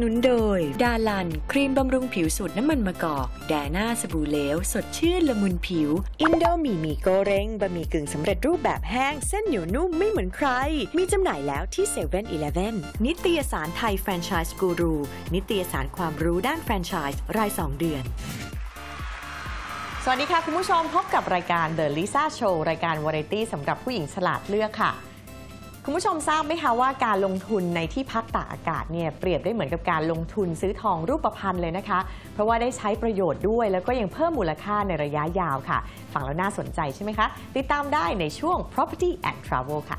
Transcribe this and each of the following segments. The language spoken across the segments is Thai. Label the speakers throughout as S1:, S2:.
S1: หนุนโดย ดาลัน ครีมบำรุงผิวสูตรน้ำมันมะกอก แดน่าสบู่เหลว สดชื่นละมุนผิว อินโดมีหมีโกเร้งบะหมี่กึ่งสำเร็จรูปแบบแห้ง เส้นเหนียวนุ่มไม่เหมือนใคร มีจำหน่ายแล้วที่7 e เ e ่ e อนิตยสารไทยแฟรนไชส์กูรู นิตยสารความรู้ด้านแฟรนไชส์ราย 2 เดือน
S2: สวัสดีค่ะ คุณผู้ชมพบกับรายการ The Lisa Show รายการวาไรตี้สำหรับผู้หญิงฉลาดเลือกค่ะ คุณผู้ชมทราบไหมคะว่าการลงทุนในที่พักตากอากาศเนี่ยเปรียบได้เหมือนกับการลงทุนซื้อทองรูปพรรณเลยนะคะ เพราะว่าได้ใช้ประโยชน์ด้วย แล้วก็ยังเพิ่มมูลค่าในระยะยาวค่ะ ฟังแล้วน่าสนใจใช่ไหมคะ ติดตามได้ในช่วง property and travel ค่ะ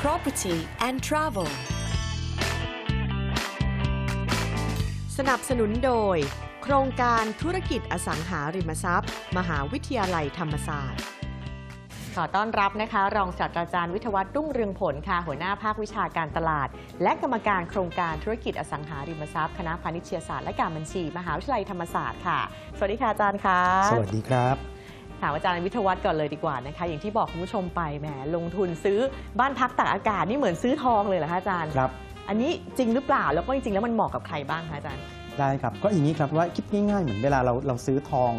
S1: Property and Travel
S2: สนับสนุนโดย โครงการธุรกิจอสังหาริมทรัพย์ มหาวิทยาลัยธรรมศาสตร์ ขอต้อนรับนะคะ รองศาสตราจารย์วิทยวัฒน์รุ่งเรืองผลค่ะ หัวหน้าภาควิชาการตลาด และกรรมการโครงการธุรกิจอสังหาริมทรัพย์คณะพาณิชยศาสตร์และการบัญชี มหาวิทยาลัยธรรมศาสตร์ค่ะ สวัสดีค่ะอาจารย์ค่ะ
S3: สวัสดีครับ
S2: ถามอาจารย์วิทยวัฒน์ก่อนเลยดีกว่านะคะ อย่างที่บอกคุณผู้ชมไปแหมลงทุนซื้อบ้านพักตากอากาศนี่เหมือนซื้อทองเลยเหรอคะอาจารย์
S3: ครับ
S2: อันนี้จริงหรือเปล่าแล้วก็จริงๆแล้วมันเหมาะกับใครบ้างคะอาจารย์
S3: ได้ครับก็อย่างนี้ครับว่าคิดง่ายๆ เหมือนเวลาเราเราซื้อทอง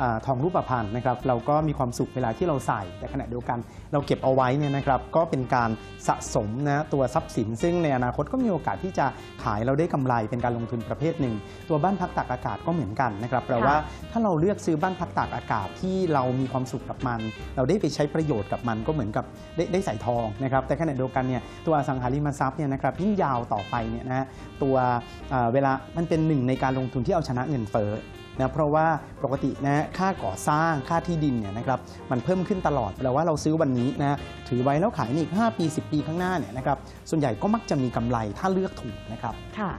S3: อาทองรูปพรรณนะครับเราก็มีความสุขเวลาที่เราใส่ แต่ขณะเดียวกัน เราเก็บเอาไว้เนี่ยนะครับก็เป็นการสะสมนะตัวทรัพย์สิน ซึ่งในอนาคตก็มีโอกาสที่จะขายเราได้กำไรเป็นการลงทุนประเภทหนึ่ง ตัวบ้านพักตากอากาศก็เหมือนกันนะครับแปลว่าถ้าเราเลือกซื้อบ้านพักตากอากาศที่เรามีความสุขกับมัน เราได้ไปใช้ประโยชน์กับมันก็เหมือนกับได้ได้ใส่ทองนะครับแต่ขณะเดียวกันเนี่ยตัวอสังหาริมทรัพย์เนี่ยนะครับยิ่งยาวต่อไปเนี่ยนะฮะตัวเอ่อเวลามันเป็นหนึ่งในการลงทุนที่เอาชนะเงินเฟ้อนะเพราะว่าปกตินะค่าก่อสร้างค่าที่ดินเนี่ยนะครับมันเพิ่มขึ้นตลอดแปลว่าเราซื้อวันนี้นะถือไว้แล้วขายในอีก 5 ปี 10 ปีข้างหน้าเนี่ยนะครับส่วนใหญ่ก็มักจะมีกำไรถ้าเลือกถูกนะครับ
S2: ค่ะ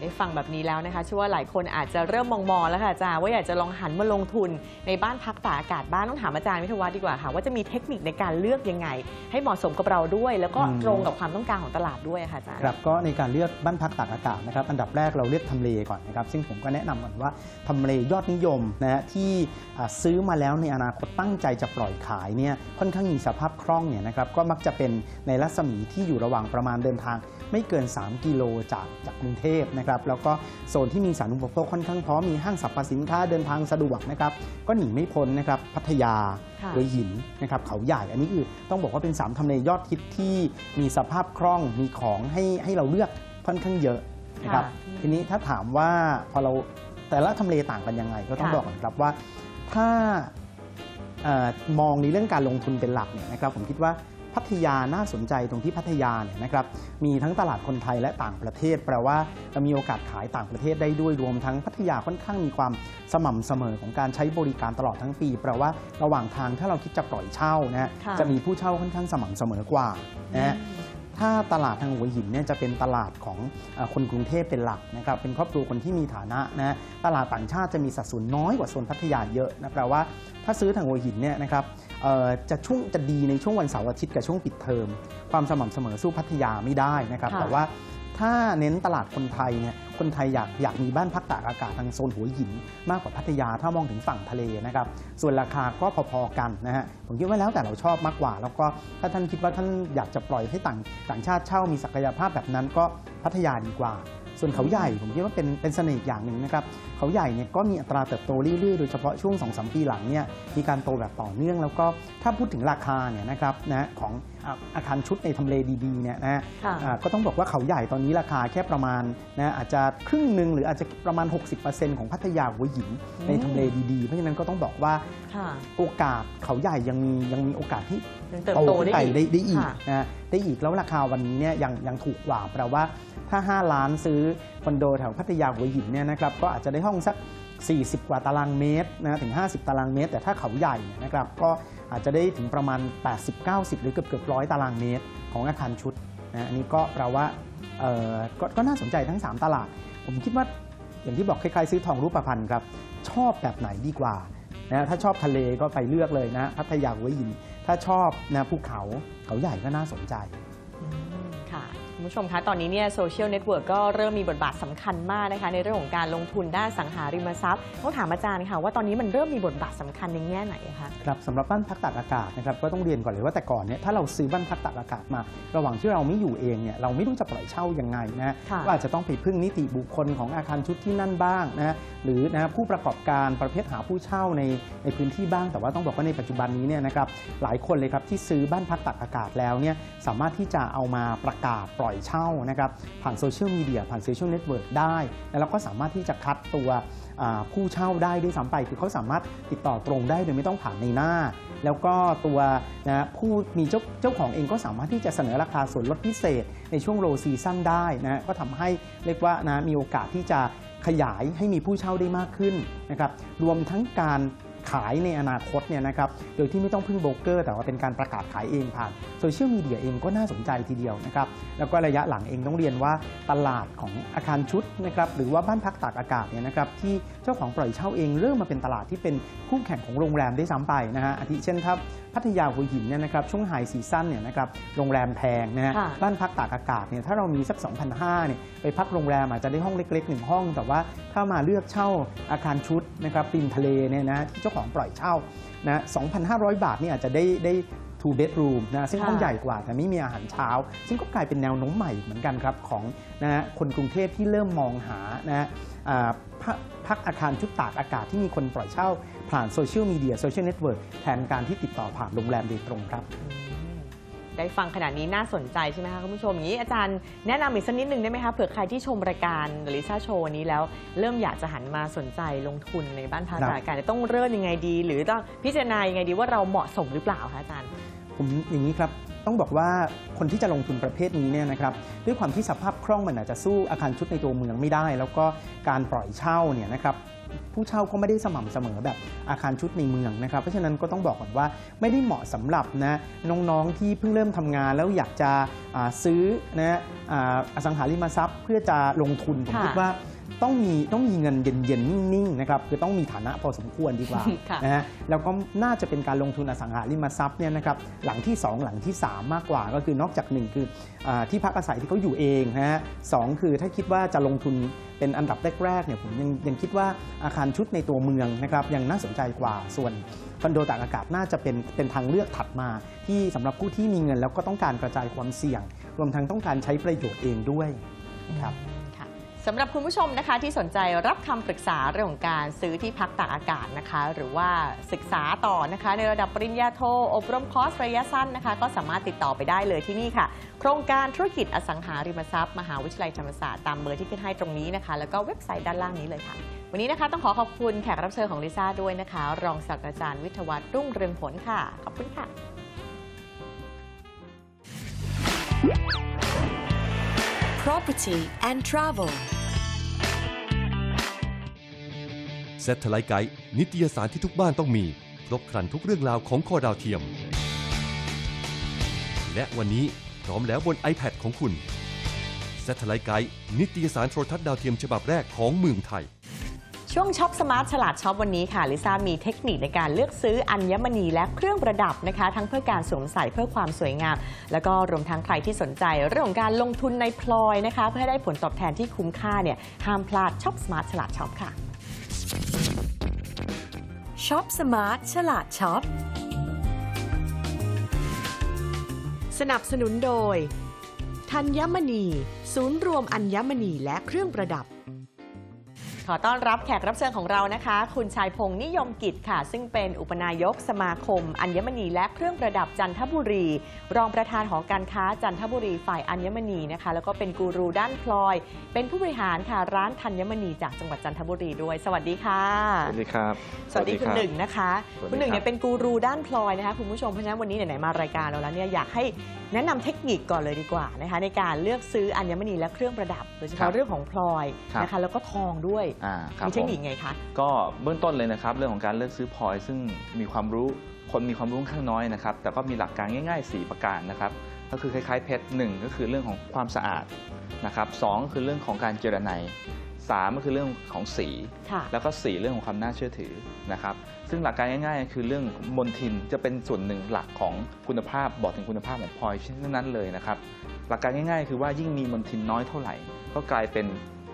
S2: ได้ฟังแบบนี้แล้วนะคะเชื่อว่าหลายคนอาจจะเริ่มมองมองๆแล้วค่ะอาจารย์ว่าอยากจะลองหันมาลงทุนในบ้านพักตากอากาศบ้านต้องถามอาจารย์วิทยาวัฒน์ดีกว่าค่ะว่าจะมีเทคนิคในการเลือกยังไง ให้เหมาะสมกับเราด้วย แล้วก็
S3: อืม
S2: ตรงกับความต้องการของตลาดด้วยค่ะอาจารย์
S3: ครับก็ในการเลือกบ้านพักตากอากาศนะครับอันดับแรกเราเลือกทำเลก่อนนะครับซึ่งผมก็แนะนำก่อนว่าทำเลยอดนิยมนะฮะที่อ่าซื้อมาแล้วในอนาคตตั้งใจจะปล่อยขายเนี่ยค่อนข้างมีสภาพคล่องเนี่ยนะครับก็มักจะเป็นในรัศมีที่อยู่ระหว่างประมาณเดินทาง ไม่เกิน 3 กิโลจากจากกรุงเทพนะครับแล้วก็โซนที่มีสาธารณูปโภคค่อนข้างพร้อมมีห้างสรรพสินค้าเดินทางสะดวกนะครับก็หนีไม่พ้นนะครับพัทยา
S2: ค่ะ
S3: หัวหินนะครับเขาใหญ่อันนี้คือต้องบอกว่าเป็น 3ทำเลยอดฮิตที่มีสภาพคล่องมีของให้ให้เราเลือกค่อนข้างเยอะนะครับ
S2: ค่ะ
S3: ทีนี้ถ้าถามว่าพอเราแต่ละทำเลต่างกันยังไง ก็ต้อง
S2: ค่ะ
S3: บอกก่อนครับว่าถ้าเออมองในเรื่องการลงทุนเป็นหลักเนี่ยนะครับผมคิดว่า พัทยาน่าสนใจตรงที่พัทยาเนี่ยนะครับมีทั้งตลาดคนไทยและต่างประเทศ แปลว่าเรามีโอกาสขายต่างประเทศได้ด้วยรวมทั้งพัทยาค่อนข้างมีความสม่ำเสมอของการใช้บริการตลอดทั้งปี แปลว่าระหว่างทางถ้าเราคิดจะปล่อยเช่านะฮะ
S2: ค่ะ
S3: จะมีผู้เช่าค่อนข้างสม่ำเสมอกว่านะฮะถ้าตลาดทางหัวหินเนี่ยจะเป็นตลาดของเออคนกรุงเทพเป็นหลักนะครับเป็นครอบครัวคนที่มีฐานะนะตลาดต่างชาติจะมีสัดส่วนน้อยกว่าโซนพัทยาเยอะนะแปลว่าถ้าซื้อทางหัวหินเนี่ยนะครับเอ่อ จะช่วงจะดีในช่วงวันเสาร์อาทิตย์กับช่วงปิดเทอม ความสม่ำเสมอสู้พัทยาไม่ได้นะครับ
S2: ค่ะ
S3: แต่ว่าถ้าเน้นตลาดคนไทยเนี่ยคนไทยอยากอยากมีบ้านพักตากอากาศทางโซนหัวหิน มากกว่าพัทยาถ้ามองถึงฝั่งทะเลนะครับส่วนราคาก็พอๆกันนะฮะผมคิดว่าแล้วแต่เราชอบมากกว่า แล้วก็ถ้าท่านคิดว่าท่านอยากจะปล่อยให้ต่างต่างชาติเช่ามีศักยภาพแบบนั้นก็พัทยาดีกว่า ส่วนเขาใหญ่ผมคิดว่าเป็นเป็นเสน่ห์อีกอย่างหนึ่งนะครับเขาใหญ่เนี่ยก็มีอัตราเติบโตเรื่อยๆ โดยเฉพาะช่วง2อสปีหลังเนี่ยมีการโตแบบต่อเนื่อง แล้วก็ถ้าพูดถึงราคาเนี่ยนะครับนะของอ่าอาคารชุดในทำเลดีๆเนี่ยนะ
S2: ค่ะ
S3: อ่าก็ต้องบอกว่าเขาใหญ่ตอนนี้ราคาแค่ประมาณนะอาจจะครึ่งหนึ่งหรืออาจจะประมาณ 60%ของพัทยาหัวหินในทำเลดีๆ เพราะฉะนั้นก็ต้องบอกว่า
S2: ค่ะ
S3: โอกาสเขาใหญ่ยังมียังมีโอกาสที่
S2: ยังเติบ
S3: โต
S2: โต
S3: ขึ้น
S2: ได้
S3: ไป
S2: อีก
S3: ได้ได้อีก
S2: ค่ะ
S3: นะได้อีกแล้วราคาวันนี้เนี่ยยังยังถูกกว่าแปลว่าถ้า 5 ล้านซื้อคอนโดแถวพัทยาหัวหินเนี่ยนะครับก็อาจจะได้ห้องสัก 40 กว่าตารางเมตรนะถึง 50 ตารางเมตร แต่ถ้าเขาใหญ่เนี่ยนะครับก็อาจจะได้ถึงประมาณ 80-90 หรือเกือบเกือบร้อยตารางเมตร ของอาคารชุดนะอันนี้ก็แปลว่าเอ่อก็ก็น่าสนใจทั้ง 3 ตลาด ผมคิดว่าอย่างที่บอกคล้ายๆซื้อทองรูปพรรณครับชอบแบบไหนดีกว่านะถ้าชอบทะเลก็ไปเลือกเลยนะพัทยาหัวหิน ถ้าชอบนะภูเขาเขาใหญ่ก็น่าสนใจ
S2: ค่ะคุณผู้ชมคะ ตอนนี้เนี่ยโซเชียลเน็ตเวิร์กก็เริ่มมีบทบาทสำคัญมากนะคะ ในเรื่องของการลงทุนด้านสังหาริมทรัพย์ต้องถามอาจารย์ค่ะว่าตอนนี้มันเริ่มมีบทบาทสำคัญในแง่ไหนอะคะ
S3: ครับสำหรับบ้านพักตากอากาศนะครับก็ต้องเรียนก่อนเลยว่าแต่ก่อนเนี่ยถ้าเราซื้อบ้านพักตากอากาศมา ระหว่างที่เราไม่อยู่เองเนี่ยเราไม่รู้จะปล่อยเช่ายังไงนะ
S2: ค่ะ
S3: ก็อาจจะต้องไปพึ่งนิติบุคคลของอาคารชุดที่นั่นบ้างนะหรือนะผู้ประกอบการประเภทหาผู้เช่าในในพื้นที่บ้าง แต่ว่าต้องบอกว่าในปัจจุบันนี้เนี่ยนะครับหลายคนเลยครับที่ซื้อบ้านพักตากอากาศแล้วเนี่ยสามารถที่จะเอามาประกาศปล่อยเช่านะครับผ่านโซเชียลมีเดียผ่านโซเชียลเน็ตเวิร์กได้ แล้วเราก็สามารถที่จะคัดตัวผู้เช่าได้ด้วยซ้ำไป คือเขาสามารถติดต่อตรงได้โดยไม่ต้องผ่านในหน้า แล้วก็ตัวนะผู้มีเจ้าเจ้าของเองก็สามารถที่จะเสนอราคาส่วนลดพิเศษ ในช่วงโรซีซั่นได้นะก็ทำให้เรียกว่านะมีโอกาสที่จะขยายให้มีผู้เช่าได้มากขึ้นนะครับรวมทั้งการ ขายในอนาคตเนี่ยนะครับโดยที่ไม่ต้องพึ่งโบรกเกอร์ แต่ว่าเป็นการประกาศขายเองผ่านโซเชียลมีเดียเองก็น่าสนใจทีเดียวนะครับแล้วก็ระยะหลังเองต้องเรียนว่าตลาดของอาคารชุดนะครับหรือว่าบ้านพักตากอากาศเนี่ยนะครับที่เจ้าของปล่อยเช่าเองเริ่มมาเป็นตลาดที่เป็นคู่แข่งของโรงแรมได้ซ้ำไปนะฮะอาทิเช่นถ้าพัทยาหัวหินเนี่ยนะครับช่วงไฮซีซั่นเนี่ยนะครับโรงแรมแพงนะฮะ
S2: ค่ะ
S3: บ้านพักตากอากาศเนี่ยถ้าเรามีสัก 2,500เนี่ยไปพักโรงแรมอาจจะได้ห้องเล็กๆหนึ่งห้อง แต่ว่าถ้ามาเลือกเช่าอาคารชุดนะครับริมทะเลเนี่ยนะที่เจ้าของปล่อยเช่านะ2,500 บาทเนี่ยอาจจะได้ได้ two bedroom นะซึ่งห้องใหญ่กว่าแต่ไม่มีอาหารเช้า ซึ่งก็กลายเป็นแนวโน้มใหม่เหมือนกันครับของนะฮะคนกรุงเทพที่เริ่มมองหานะฮะพักพักอาคารชุดตากอากาศที่มีคนปล่อยเช่าผ่านโซเชียลมีเดียโซเชียลเน็ตเวิร์กแทนการที่ติดต่อผ่านโรงแรมโดยตรงครับ
S2: ได้ฟังขนาดนี้น่าสนใจใช่ไหมคะคุณผู้ชมอย่างนี้อาจารย์แนะนำอีกสักนิดหนึ่งได้ไหมคะเผื่อใครที่ชมรายการลิซ่าโชว์วันนี้แล้ว เริ่มอยากจะหันมาสนใจลงทุนในบ้านพัก
S3: ครับ
S2: ตากอากาศต้องเริ่มยังไงดี หรือต้องพิจารณายังไงดีว่าเราเหมาะสมหรือเปล่าคะอาจารย์
S3: ผมอย่างนี้ครับ ต้องบอกว่าคนที่จะลงทุนประเภทนี้เนี่ยนะครับด้วยความที่สภาพคล่องมันอาจจะสู้อาคารชุดในตัวเมืองไม่ได้ แล้วก็การปล่อยเช่าเนี่ยนะครับ ผู้เช่าก็ไม่ได้สม่ำเสมอแบบอาคารชุดในเมืองนะครับ เพราะฉะนั้นก็ต้องบอกก่อนว่าไม่ได้เหมาะสำหรับนะน้องๆที่เพิ่งเริ่มทำงานแล้วอยากจะอ่าซื้อนะอ่าอสังหาริมทรัพย์ เพื่อจะลงทุนผม
S2: ค่ะ
S3: คิดว่า ต้องมีต้องมีเงินเย็นๆนิ่งๆนะครับคือต้องมีฐานะพอสมควรดีกว่า
S2: ค่ะ
S3: นะฮะแล้วก็น่าจะเป็นการลงทุนอสังหาริมทรัพย์เนี่ยนะครับหลังที่ 2 หลังที่ 3 มากกว่าก็คือนอกจาก 1 คืออาที่พักอาศัยที่เขาอยู่เองนะฮะสองคือถ้าคิดว่าจะลงทุนเป็นอันดับแรกๆเนี่ยผมยังยังคิดว่าอาคารชุดในตัวเมืองนะครับยังน่าสนใจกว่าส่วนคอนโดตากอากาศน่าจะเป็นเป็นทางเลือกถัดมา ที่สำหรับผู้ที่มีเงินแล้วก็ต้องการกระจายความเสี่ยง รวมทั้งต้องการใช้ประโยชน์เองด้วยครับ
S2: ค่ะ สำหรับคุณผู้ชมนะคะที่สนใจรับคำปรึกษาเรื่องของการซื้อที่พักตากอากาศนะคะ หรือว่าศึกษาต่อนะคะ ในระดับปริญญาโท อบรมคอร์สระยะสั้นนะคะ ก็สามารถติดต่อไปได้เลยที่นี่ค่ะ โครงการธุรกิจอสังหาริมทรัพย์ มหาวิทยาลัยธรรมศาสตร์ตามเบอร์ที่ขึ้นให้ตรงนี้นะคะ แล้วก็เว็บไซต์ด้านล่างนี้เลยค่ะ วันนี้นะคะต้องขอขอบคุณแขกรับเชิญของลิซ่าด้วยนะคะ รองศาสตราจารย์วิทยวัฒน์รุ่งเรืองผลค่ะขอบคุณค่ะ
S1: Property and Travel
S4: s a t e l l i t e Guide นิตยสารที่ทุกบ้านต้องมี ครบครันทุกเรื่องราวของคอดาวเทียม และวันนี้พร้อมแล้วบน iPad ของคุณ s a t e l l i t e Guide นิตยสารโทรทัศน์ดาวเทียมฉบับแรกของเมืองไทย
S2: ช่วงช็อปสมาร์ทฉลาดช็อปวันนี้ค่ะลิซ่ามีเทคนิคในการเลือกซื้ออัญมณีและเครื่องประดับนะคะ ทั้งเพื่อการสวมใส่เพื่อความสวยงาม แล้วก็รวมทั้งใครที่สนใจ เรื่องของการลงทุนในพลอยนะคะ เพื่อให้ได้ผลตอบแทนที่คุ้มค่าเนี่ยห้ามพลาดช็อปสมาร์ทฉลาดช็อปค่ะ
S1: ช็อปสมาร์ทฉลาดช็อป
S2: สนับสนุนโดยธัญมณี ศูนย์รวมอัญมณีและเครื่องประดับ ขอต้อนรับแขกรับเชิญของเรานะคะ คุณชายพงษ์นิยมกิจค่ะ ซึ่งเป็นอุปนายกสมาคม อัญมณีและเครื่องประดับจันทบุรี รองประธานหอการค้าจันทบุรีฝ่ายอัญมณีนะคะ แล้วก็เป็นกูรูด้านพลอย เป็นผู้บริหารค่ะร้านธัญมณีจากจังหวัดจันทบุรีด้วย สวัสดีค่ะ
S5: สวัสดีครับ
S2: สวัสดีคุณ
S5: รับ
S2: หนึ่งนะคะ
S5: สวัสดี
S2: คุณหนึ่งเนี่ย
S5: ครับ
S2: เป็นกูรูด้านพลอยนะคะคุณผู้ชมเพราะฉะนั้นวันนี้ไหนๆมารายการเราแล้วเนี่ยอยากให้แนะนำเทคนิคก่อนเลยดีกว่านะคะในการเลือกซื้ออัญมณีและเครื่องประดับ โดยเฉ
S5: ครั
S2: พาะ
S5: บ
S2: เรื่องของพลอย
S5: ครับ
S2: นะคะแล้วก็ทองด้วย
S5: อ่าครับ
S2: มีเทค
S5: ผม
S2: นิคไงคะ
S5: ก็เบื้องต้นเลยนะครับ เรื่องของการเลือกซื้อพลอย ซึ่งมีความรู้คนมีความรู้ค่อนข้างน้อยนะครับ แต่ก็มีหลักการง่าย ๆ 4 ประการนะครับ ก็คือคล้ายๆเพชรหนึ่งก็คือเรื่องของความสะอาดนะครับสองก็คือเรื่องของการเจรไนยสามก็คือเรื่องของสี
S2: ค่ะ
S5: แล้วก็สี่เรื่องของความน่าเชื่อถือนะครับ ซึ่งหลักการง่ายๆ คือเรื่องมนทินจะเป็นส่วนหนึ่งหลักของคุณภาพบอกถึงคุณภาพของพลอยชิ้นนั้นเลยนะครับ หลักการง่ายๆ คือว่ายิ่งมีมลทินน้อยเท่าไหร่ ก็กลายเป็น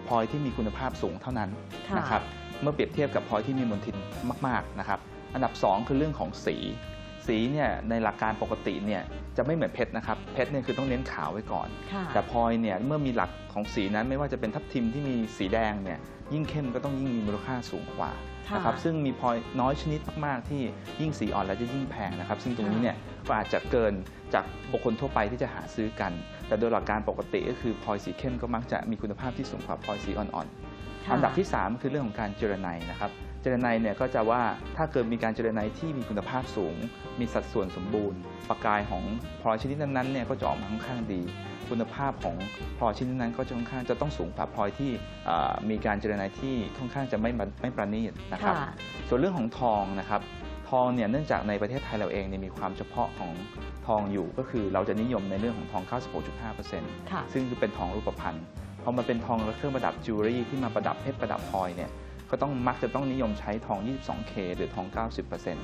S5: พลอยที่มีคุณภาพสูงเท่านั้น
S2: ค่ะ
S5: นะครับเมื่อเปรียบเทียบกับพลอยที่มีมลทินมากๆนะครับอันดับ 2 คือเรื่องของสี สีเนี่ยในหลักการปกติเนี่ยจะไม่เหมือนเพชรนะครับเพชรเนี่ยคือต้องเน้นขาวไว้ก่อน
S2: ค่ะ
S5: แต่พลอยเนี่ยเมื่อมีหลักของสีนั้นไม่ว่าจะเป็นทับทิมที่มีสีแดงเนี่ยยิ่งเข้มก็ต้องยิ่งมีมูลค่าสูงกว่า
S2: ค่ะ
S5: นะครับซึ่งมีพลอยน้อยชนิดมากๆ ที่ยิ่งสีอ่อนแล้วจะยิ่งแพงนะครับ ซึ่งตรงนี้เนี่ยก็อาจจะเกินจากบุคคลทั่วไปที่จะหาซื้อกัน แต่โดยหลักการปกติก็คือพลอยสีเข้มก็มักจะมีคุณภาพที่สูงกว่าพลอยสีอ่อนๆ
S2: ค่ะ
S5: อันดับที่ 3 คือเรื่องของการเจรไนนะครับเจรไนเนี่ยก็จะว่าถ้าเกิดมีการเจรไนที่มีคุณภาพสูง มีสัดส่วนสมบูรณ์ ประกายของพลอยชนิดนั้นๆเนี่ยก็จะออกมาค่อนข้างดี คุณภาพของพลอยชนิดนั้นก็จะค่อนข้างจะต้องสูงกว่าพลอยที่เอ่อมีการเจรไนที่ค่อนข้างจะไม่บรไม่ประณีตนะครับ
S2: ค่ะ
S5: ส่วนเรื่องของทองนะครับทองเนี่ยเนื่องจากในประเทศไทยเราเองเนี่ยมีความเฉพาะของทองอยู่ก็คือเราจะนิยมในเรื่องของทอง 96.5%
S2: ค่ะ
S5: ซึ่งคือเป็นทองรูปพรรณพอมาเป็นทองและเครื่องประดับจิวเวลรี่ที่มาประดับเพชรประดับพลอยเนี่ยก็ต้องมักจะต้องนิยมใช้ทอง 22K หรือทอง 90%น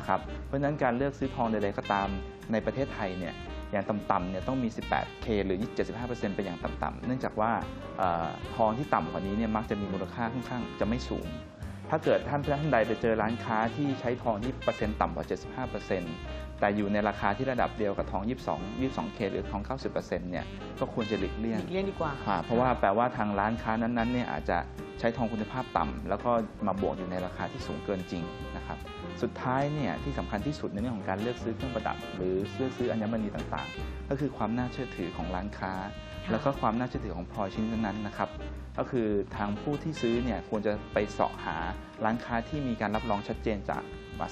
S5: ะครับเพราะฉะนั้นการเลือกซื้อทองใดๆก็ตามในประเทศไทยเนี่ย อย่างต่ำๆเนี่ยต้องมี 18K หรือ 75%เป็นอย่างต่ำๆเนื่องจากว่าอทองที่ต่ำกว่านี้เนี่ยมักจะมีมูลค่าค่อนข้างจะไม่สูง ถ้าเกิดท่านท่านใดไปเจอร้านค้าที่ใช้ทองที่เปอร์เซ็นต์ต่ำกว่า 75%แต่อยู่ในราคาที่ระดับเดียวกับทอง 22 22K หรือทอง 90%เนี่ยก็ควรจะหลีกเลี่ย
S2: ห
S5: ง
S2: ลีกเลี่ยงดีกว่า
S5: ค่ะเพราะว่าแปลว่าทางร้านค้านั้นๆเนี่ยอาจจะใช้ทองคุณภาพต่ำแล้วก็มาบวกอยู่ในราคาที่สูงเกินจริงนะครับสุดท้ายเนี่ยที่สำคัญที่สุดในเรื่องของการเลือกซื้อเครื่องประดับ หรือเลือกซื้ออัญมณีต่างๆ ก็คือความน่าเชื่อถือของร้านค้า
S2: ค่ะ
S5: แล้วก็ความน่าเชื่อถือของพลอยชิ้นนั้นๆนะครับ ก็คือทางผู้ที่ซื้อเนี่ยควรจะไปเสาะหาร้านค้าที่มีการรับรองชัดเจนจาก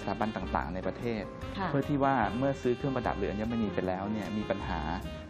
S5: สถาบันต่างๆ ในประเทศ
S2: ค่ะ
S5: เพื่อที่ว่าเมื่อซื้อเครื่องประดับหรืออัญมณีไปแล้วเนี่ยมีปัญหา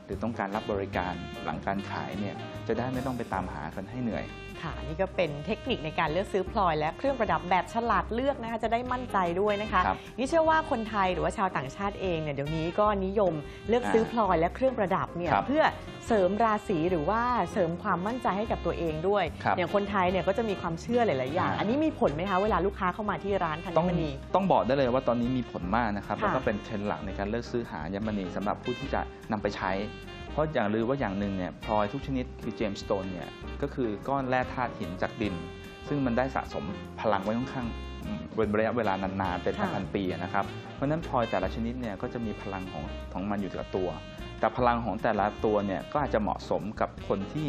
S5: หรือต้องการรับบริการหลังการขายเนี่ยจะได้ไม่ต้องไปตามหากันให้เหนื่อย
S2: ค่ะนี่ก็เป็นเทคนิคในการเลือกซื้อพลอย และเครื่องประดับแบบฉลาดเลือกนะคะจะได้มั่นใจด้วยนะคะ
S5: ครับ
S2: นี่เชื่อว่าคนไทยหรือว่าชาวต่างชาติเองเนี่ยเดี๋ยวนี้ก็นิยมเลือกซื้อพลอยและเครื่องประดับเนี่ย
S5: ครับ
S2: เพื่อเสริมราศีหรือว่าเสริมความมั่นใจให้กับตัวเองด้วย
S5: ครับ
S2: อย่างคนไทยเนี่ยก็จะมีความเชื่อหลาย ๆ อย่าง
S5: อ่า
S2: อันนี้มีผลไหมคะเวลาลูกค้าเข้ามาที่ร้านธัญ
S5: ต้อง
S2: มณี
S5: ต้องบอกได้เลยว่าตอนนี้มีผลมากนะครับ
S2: ค่ะ
S5: แล้วก็เป็นเทรนด์หลักในการเลือกซื้อหาอัญมณีสำหรับผู้ที่จะนำไปใช้เพ ราะอย่างลือว่าอย่างหนึ่งเนี่ยพลอยทุกชนิดคือเจมส์สโตนเนี่ยก็คือก้อนแร่ธาตุหินจากดิน ซึ่งมันได้สะสมพลังไว้ค่อนข้างเป็นระยะเวลานานๆเป็นพันปีนะครับเพราะฉะนั้นพลอยแต่ละชนิดเนี่ยก็จะมีพลังของของมันอยู่กับตัว แต่พลังของแต่ละตัวเนี่ยก็อาจจะเหมาะสมกับคนที่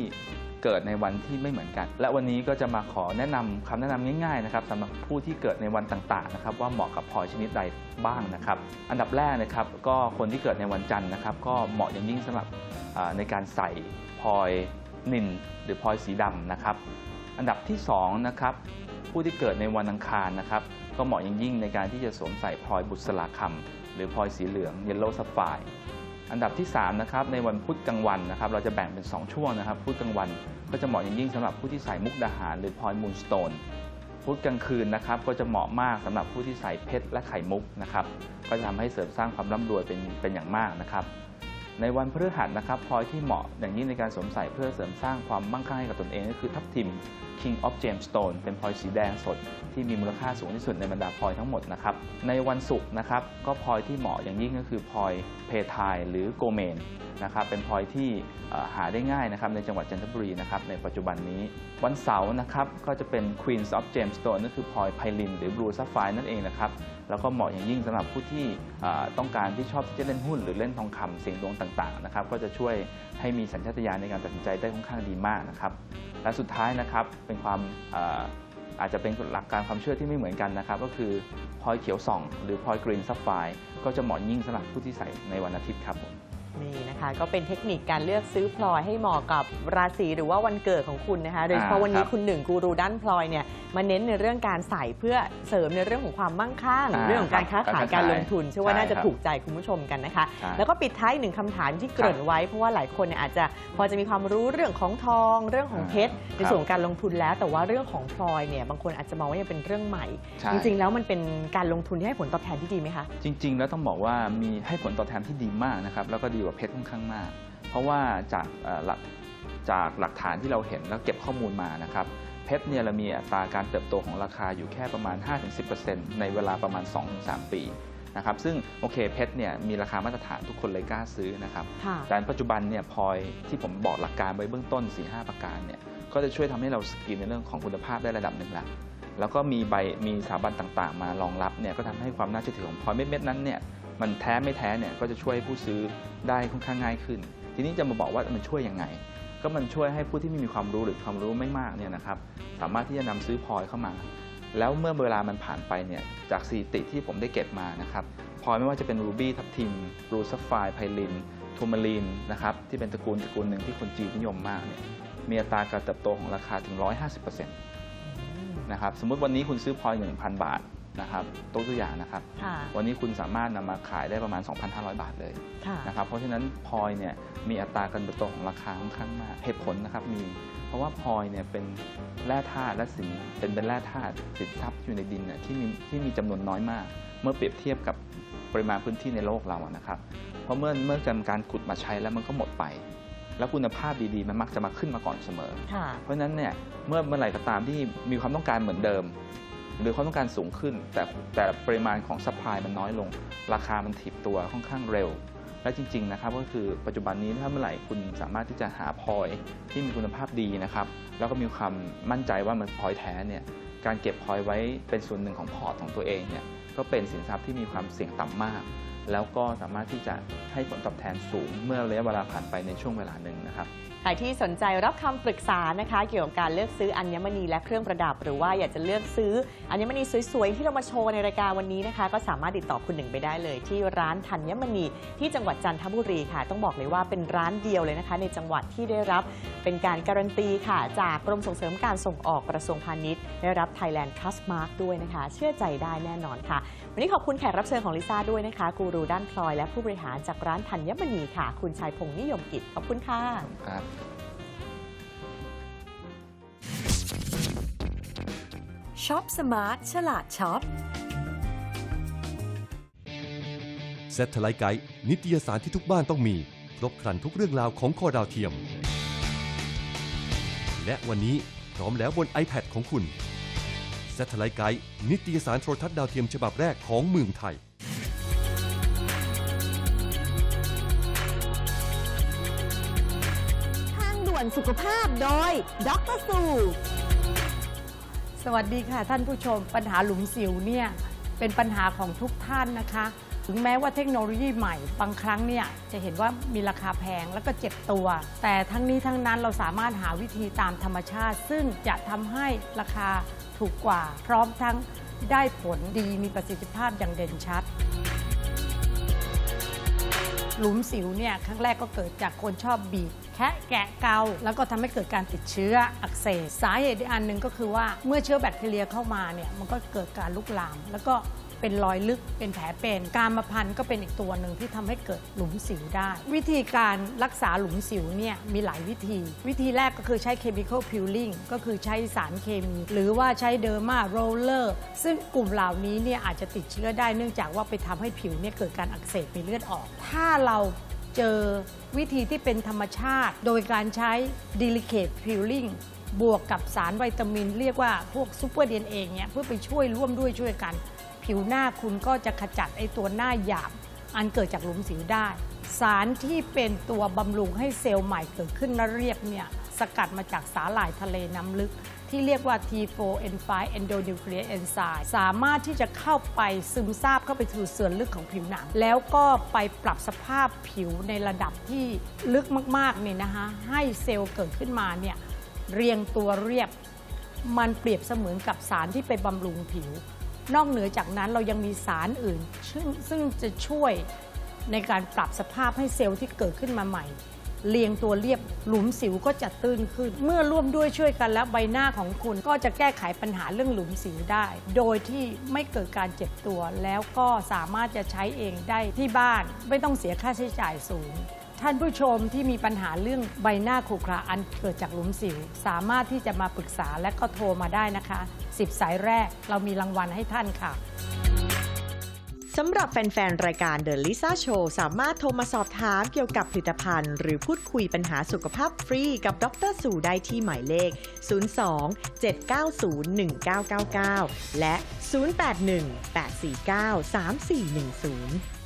S5: เกิดในวันที่ไม่เหมือนกัน และวันนี้ก็จะมาขอแนะนำคำแนะนำง่ายๆนะครับสำหรับผู้ที่เกิดในวันต่างๆนะครับว่าเหมาะกับพลอยชนิดใดบ้างนะครับ อันดับแรกนะครับก็คนที่เกิดในวันจันทร์นะครับ ก็เหมาะอย่างยิ่งสำหรับในการใส่พลอยนินหรือพลอยสีดำนะครับ อันดับที่สองนะครับผู้ที่เกิดในวันอังคารนะครับ ก็เหมาะอย่างยิ่งในการที่จะสวมใส่พลอยบุษราคำหรือพลอยสีเหลืองเยลโล่ซัฟไฟ อันดับที่3นะครับในวันพุธกลางวันนะครับเราจะแบ่งเป็น 2 ช่วงนะครับพุธกลางวันก็จะเหมาะอย่างยิ่งสำหรับผู้ที่ใส่มุกดาหารหรือพลอยมูนสโตนพุธกลางคืนนะครับก็จะเหมาะมากสำหรับผู้ที่ใส่เพชรและไข่มุกนะครับก็จะทำให้เสริมสร้างความร่ำรวยเป็นเป็นอย่างมากนะครับในวันพฤหัสนะครับพลอยที่เหมาะอย่างยิ่งในการสวมใส่เพื่อเสริมสร้างความมั่งคั่งให้กับตนเองก็คือทับทิม King of Gemstone เป็นพลอยสีแดงสดที่มีมูลค่าสูงที่สุดในบรรดาพลอยทั้งหมดนะครับ ในวันศุกร์นะครับก็พลอยที่เหมาะอย่างยิ่งก็คือพลอยเพทายหรือโกเมนนะครับเป็นพลอยที่หาได้ง่ายนะครับในจังหวัดจันทบุรีนะครับในปัจจุบันนี้ วันเสาร์นะครับก็จะเป็น Queens of Gemstone ก็คือพลอยไพลิน หรือ Blue Sapphire นั่นเองนะครับแล้วก็เหมาะอย่างยิ่งสำหรับผู้ที่ต้องการที่ชอบที่จะเล่นหุ้น หรือเล่นทองคำเสี่ยงดวงต่างๆนะครับก็จะช่วยให้มีสัญชาตญาณในการตัดสินใจได้ค่อนข้างดีมากนะครับและสุดท้ายนะครับเป็นความเอ่ออาจจะเป็นหลักการความเชื่อที่ไม่เหมือนกันนะครับ ก็คือพลอยเขียวส่อง หรือพลอยกรีนซัฟไฟก็จะเหมาะยิ่งสำหรับผู้ที่ใส่ในวันอาทิตย์ครับผม
S2: นี่นะคะ ก็เป็นเทคนิคการเลือกซื้อพลอยให้เหมาะกับราศีหรือว่าวันเกิดของคุณนะคะ โดยเฉพาะ
S5: อ่า
S2: วันนี้
S5: ครับ
S2: คุณหนึ่งกูรูด้านพลอยเนี่ยมาเน้นในเรื่องการใส่เพื่อเสริมในเรื่องของความมั่งคั่ง
S5: อ่า
S2: เรื่องของการค้า
S5: ครับ
S2: ขาย
S5: การ
S2: การ
S5: ขาย
S2: ลงทุนเชื่อว่า
S5: ใช่
S2: น่าจะ
S5: ครับ
S2: ถูกใจคุณผู้ชมกันนะคะ
S5: ใช่
S2: แล้วก็ปิดท้ายอีกหนึ่งคำถามที่เกริ่นไว้ เพราะว่าหลายคนเนี่ยอาจจะพอจะมีความรู้เรื่องของทอง เรื่องของเพชรในส่วนของการลงทุนแล้ว แต่ว่าเรื่องของพลอยเนี่ยบางคนอาจจะมองว่ายังเป็นเรื่องใหม่
S5: ใช่
S2: จริง ๆ แล้วมันเป็นการลงทุนที่ให้ผลตอบแทนที่ดีไหมคะ
S5: จริง ๆ แล้วต้องบอกว่ามีให้ผลตอบแทนที่ดีมากนะครับ แล้วก็ดีกว่าเพชรค่อนข้างมาก เพราะว่าจากเอ่อหลักจากหลักฐานที่เราเห็นแล้วเก็บข้อมูลมานะครับเพชรเนี่ยเรามีอัตราการเติบโตของราคาอยู่แค่ประมาณ 5-10%ในเวลาประมาณ 2-3 ปีนะครับซึ่งโอเคเพชรเนี่ยมีราคามาตรฐานทุกคนเลยกล้าซื้อนะครับ
S2: ค่ะ
S5: แต่ปัจจุบันเนี่ยพลอยที่ผมบอกหลักการไว้เบื้องต้น 4-5 ประการเนี่ยก็จะช่วยทำให้เราสกรีนในเรื่องของคุณภาพได้ระดับหนึ่งละแล้วก็มีใบมีสถาบันต่างๆ มารองรับเนี่ยก็ทำให้ความน่าเชื่อถือของพลอยเม็ดๆนั้นเนี่ย มันแท้ไม่แท้เนี่ยก็จะช่วยผู้ซื้อได้ค่อนข้างง่ายขึ้น ทีนี้จะมาบอกว่ามันช่วยยังไง ก็มันช่วยให้ผู้ที่ไม่มีความรู้หรือความรู้ไม่มากเนี่ยนะครับสามารถที่จะนำซื้อพลอยเข้ามา แล้วเมื่อเวลามันผ่านไปเนี่ยจากสถิติที่ผมได้เก็บมานะครับพลอยไม่ว่าจะเป็นรูบี้ทับทิมรูซัฟไฟไพลินทูมาลีนนะครับที่เป็นตระกูลตระกูลหนึ่งที่คนจีนนิยมมากเนี่ยมีอัตราการเติบโตของราคาถึง 150%นะครับสมมุติวันนี้คุณซื้อพลอย1,000 บาท นะครับตัวตัวอย่างนะครับ
S2: ค่ะ
S5: วันนี้คุณสามารถนำมาขายได้ประมาณ 2,500 บาทเลย
S2: ค่ะ
S5: นะครับเพราะฉะนั้นพลอยเนี่ยมีอัตราการเติบโตของราคาค่อนข้างมากเหตุผลนะครับมี เพราะว่าพลอยเนี่ยเป็นแร่ธาตุและสินเป็นเป็นแร่ธาตุสินทรัพย์ที่อยู่ในดินเนี่ยที่มีที่มีจำนวนน้อยมาก เมื่อเปรียบเทียบกับปริมาณพื้นที่ในโลกเราอะนะครับ เพราะเมื่อเมื่อการขุดมาใช้แล้วมันก็หมดไป แล้วคุณภาพดีๆ มันมักจะมาขึ้นมาก่อนเสมอ
S2: ค่ะ
S5: เพราะฉะนั้นเนี่ยเมื่อเมื่อไหร่ก็ตามที่มีความต้องการเหมือนเดิม หรือความต้องการสูงขึ้น แต่แต่ปริมาณของซัพพลายมันน้อยลง ราคามันถีบตัวค่อนข้างเร็ว และจริง ๆ นะครับ ก็คือปัจจุบันนี้ถ้าเมื่อไหร่คุณสามารถที่จะหาพลอยที่มีคุณภาพดีนะครับ แล้วก็มีความมั่นใจว่ามันพลอยแท้เนี่ยการเก็บพลอยไว้เป็นส่วนหนึ่งของพอร์ตของตัวเองเนี่ยก็เป็นสินทรัพย์ที่มีความเสี่ยงต่ำมาก แล้วก็สามารถที่จะให้ผลตอบแทนสูงเมื่อระยะเวลาผ่านไปในช่วงเวลาหนึ่งนะครับ
S2: ใครที่สนใจรับคำปรึกษานะคะ เกี่ยวกับการเลือกซื้ออัญมณีและเครื่องประดับ หรือว่าอยากจะเลือกซื้ออัญมณีสวยๆ ที่เรามาโชว์ในรายการวันนี้นะคะ ก็สามารถติดต่อคุณหนึ่งไปได้เลย ที่ร้านธัญมณีที่จังหวัดจันทบุรีค่ะ ต้องบอกเลยว่าเป็นร้านเดียวเลยนะคะ ในจังหวัดที่ได้รับเป็นการการันตีค่ะ จากกรมส่งเสริมการส่งออกกระทรวงพาณิชย์ ได้รับ Thailand Trust Mark ด้วยนะคะ เชื่อใจได้แน่นอนค่ะ วันนี้ขอบคุณแขกรับเชิญของลิซ่าด้วยนะคะกูรูด้านพลอยและผู้บริหารจากร้านธัญมณีค่ะ คุณชายพงษ์นิยมกิจขอบคุณค่ะ
S5: ครับ
S1: ช็อปสมาร์ทฉลาดช็อป
S4: เซ t ไลท์ไกด์นิตยสารที่ทุกบ้านต้องมี ครบครันทุกเรื่องราวของคอดาวเทียม และวันนี้พร้อมแล้วบน iPad ของคุณเซ t ไลท์ไกด์นิตยสารโทรทัศน์ดาวเทียมฉบับแรกของเมืองไทย
S6: ทางด่วนสุขภาพโดยดรสู
S7: สวัสดีค่ะท่านผู้ชม ปัญหาหลุมสิวเนี่ยเป็นปัญหาของทุกท่านนะคะ ถึงแม้ว่าเทคโนโลยีใหม่ บางครั้งเนี่ยจะเห็นว่ามีราคาแพงแล้วก็เจ็บตัว แต่ทั้งนี้ทั้งนั้นเราสามารถหาวิธีตามธรรมชาติ ซึ่งจะทำให้ราคาถูกกว่า พร้อมทั้งได้ผลดีมีประสิทธิภาพอย่างเด่นชัด หลุมสิวเนี่ยครั้งแรกก็เกิดจากคนชอบบีบแคะแกะเกา แล้วก็ทำให้เกิดการติดเชื้ออักเสบสาเหตุอีกอันหนึ่งก็คือว่าเมื่อเชื้อแบคทีเรียเข้ามาเนี่ยมันก็เกิดการลุกลาม แล้วก็ เป็นรอยลึกเป็นแผลเป็นการมาพันก็เป็นอีกตัวหนึ่งที่ทำให้เกิดหลุมสิวได้ วิธีการรักษาหลุมสิวเนี่ยมีหลายวิธี วิธีแรกก็คือใช้ chemical peeling ก็คือใช้สารเคมี หรือว่าใช้เดอร์มาโรลเลอร์ซึ่งกลุ่มเหล่านี้เนี่ยอาจจะติดเชื้อได้เนื่องจากว่าไปทำให้ผิวเนี่ยเกิดการอักเสบมีเลือดออก ถ้าเราเจอวิธีที่เป็นธรรมชาติ โดยการใช้ delicate peeling บวกกับสารวิตามิน เรียกว่าพวกซูเปอร์ดีเองเนี่ยเพื่อไปช่วยร่วมด้วยช่วยกัน ผิวหน้าคุณก็จะขจัดไอตัวหน้าหยาบ อันเกิดจากหลุมสิวได้ สารที่เป็นตัวบำรุงให้เซลล์ใหม่เกิดขึ้นและเรียบเนี่ยสกัดมาจากสาหร่ายทะเลน้ำลึก ที่เรียกว่า T4N5 endonuclease enzyme สามารถที่จะเข้าไปซึมซาบเข้าไปสู่ส่วนลึกของผิวหนัง แล้วก็ไปปรับสภาพผิวในระดับที่ลึกมากๆเนี่ยนะคะให้เซลล์เกิดขึ้นมาเนี่ยเรียงตัวเรียบ มันเปรียบเสมือนกับสารที่ไปบำรุงผิว นอกเหนือจากนั้นเรายังมีสารอื่นซึ่งซึ่งจะช่วยในการปรับสภาพให้เซลล์ที่เกิดขึ้นมาใหม่ เรียงตัวเรียบหลุมสิวก็จะตื้นขึ้น เมื่อร่วมด้วยช่วยกันแล้วใบหน้าของคุณก็จะแก้ไขปัญหาเรื่องหลุมสิวได้ โดยที่ไม่เกิดการเจ็บตัว แล้วก็สามารถจะใช้เองได้ที่บ้าน ไม่ต้องเสียค่าใช้จ่ายสูง ท่านผู้ชมที่มีปัญหาเรื่องใบหน้าขรุขระอันเกิดจากหลุมสิว สามารถที่จะมาปรึกษาและก็โทรมาได้นะคะ 10 สายแรกเรามีรางวัลให้ท่านค่ะ
S2: สำหรับแฟน ๆ รายการ The Lisa Show สามารถโทรมาสอบถามเกี่ยวกับผลิตภัณฑ์ หรือพูดคุยปัญหาสุขภาพฟรีกับดรสู่ได้ที่หมายเลข 02 790 1999 และ 081 849 3410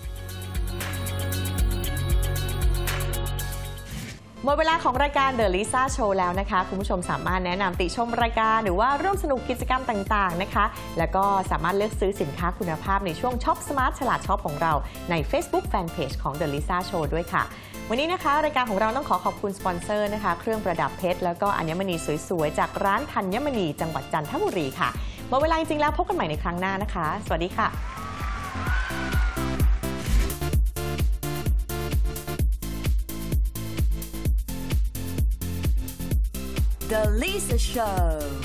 S2: หมดเวลาของรายการ The Lisa Show แล้วนะคะ คุณผู้ชมสามารถแนะนำติชมรายการ หรือว่าร่วมสนุกกิจกรรมต่างๆนะคะ แล้วก็สามารถเลือกซื้อสินค้าคุณภาพในช่วงช็อปสมาร์ทฉลาดช็อปของเราใน Facebook Fanpage ของ The Lisa Show ด้วยค่ะ วันนี้นะคะ รายการของเราต้องขอขอบคุณสปอนเซอร์นะคะ เครื่องประดับเพชรแล้วก็อัญมณีสวยๆจากร้านธัญมณีจังหวัดจันทบุรีค่ะหมดเวลาจริงๆแล้วพบกันใหม่ในครั้งหน้านะคะ สวัสดีค่ะ
S1: The Lisa Show